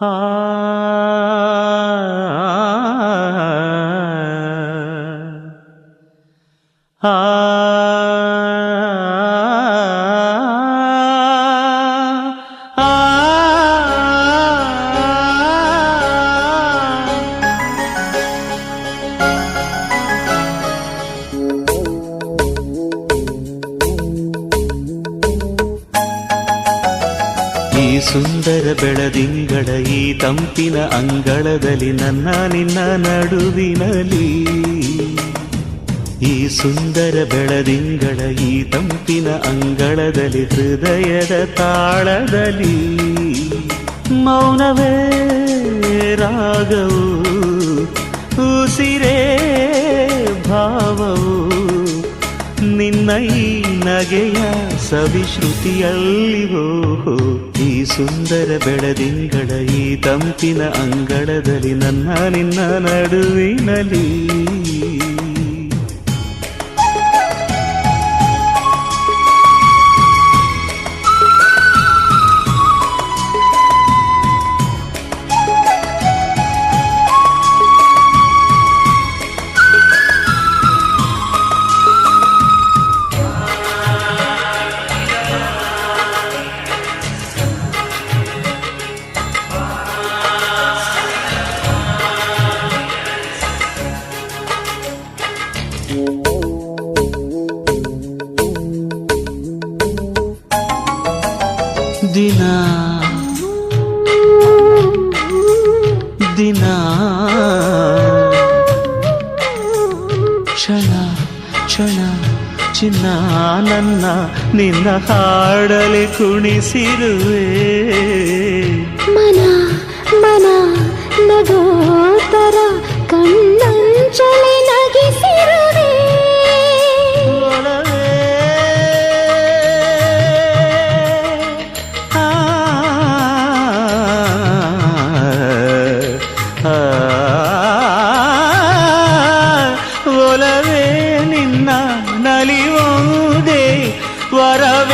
ah ah, ah. ಸುಂದರ ಬೆಳದಿಂಗಳ ಈ ತಂಪಿನ ಅಂಗಳದಲ್ಲಿ ನನ್ನ ನಿನ್ನ ನಡುವಿನಲಿ ಈ ಸುಂದರ ಬೆಳದಿಂಗಳ ಈ ತಂಪಿನ ಅಂಗಳದಲ್ಲಿ ಹೃದಯದ ತಾಳದಲ್ಲಿ. ಮೌನವೇ ರಾಗವು ಉಸಿರೇ ಈ ನಗೆಯ ಸವಿಶ್ರುತಿಯಲ್ಲಿವೋ ಈ ಸುಂದರ ಬೆಳದಿಂಗಳ ಈ ತಂಪಿನ ಅಂಗಳದಲ್ಲಿ ನನ್ನ ನಿನ್ನ ನಡುವಿನಲ್ಲಿ. ದಿನ ದಿನ ಕ್ಷಣ ಕ್ಷಣ ಚಿನ್ನ ನನ್ನ ನಿನ್ನ ಹಾಡಲಿ ಕುಣಿಸಿರುವೆ. ನಲಿಯೋದೆ ವರವೇ